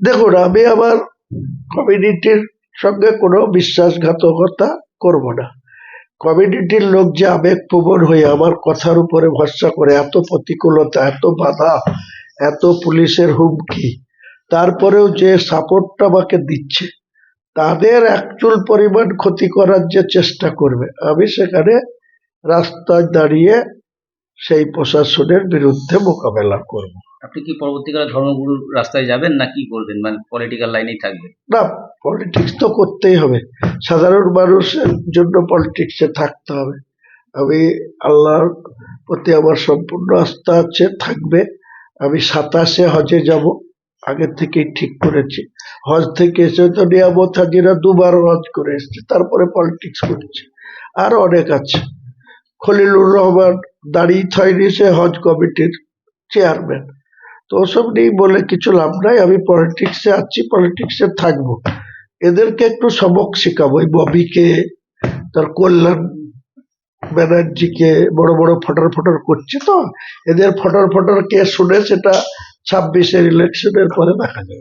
দেখুন, আমি আমার কমিউনিটির সঙ্গে কোনো বিশ্বাসঘাতকতা করব না। কমিউনিটির লোক যে আবেগপ্রবণ হয়ে আমার কথার উপরে ভরসা করে এত প্রতিকূলতা, এত বাধা, এত পুলিশের হুমকি, তারপরেও যে সাপোর্টটা আমাকে দিচ্ছে, তাদের একচুল পরিমাণ ক্ষতি করার যে চেষ্টা করবে, আমি সেখানে রাস্তায় দাঁড়িয়ে সেই প্রশাসনের বিরুদ্ধে মোকাবেলা করব। আপনি কি পরবর্তীকালে ধর্মগুরুর রাস্তায় যাবেন না কি করবেন? মানে পলিটিক্যাল লাইনেই থাকবেন না পলিটিক্স তো করতেই হবে। সাধারণ মানুষের জন্য পলিটিক্সে থাকতে হবে। আমি আল্লাহর প্রতি আমার সম্পূর্ণ আস্থা আছে, থাকবে। আমি সাতাশে হজে যাব। আগের থেকেই ঠিক করেছি। হজ থেকে এসে তো নিয়ামত হাজিরা দুবার হজ করে এসছে, তারপরে পলিটিক্স করছে। আর অনেক আছে। খলিলুর রহমান দাঁড়িয়ে থয়নি সে হজ কমিটির চেয়ারম্যান তো ওসব নেই বলে কিছু লাভ নাই, আমি পলিটিক্সে আছি পলিটিক্সে থাকব। এদেরকে একটু সবক শেখাবো, এই ববিকে, তার কল্যাণ ব্যানার্জিকে, বড় বড় ফটর ফটর করছে তো। এদের ফটর ফটর কে শুনে সেটা ছাব্বিশের ইলেকশনের পরে দেখা যাবে।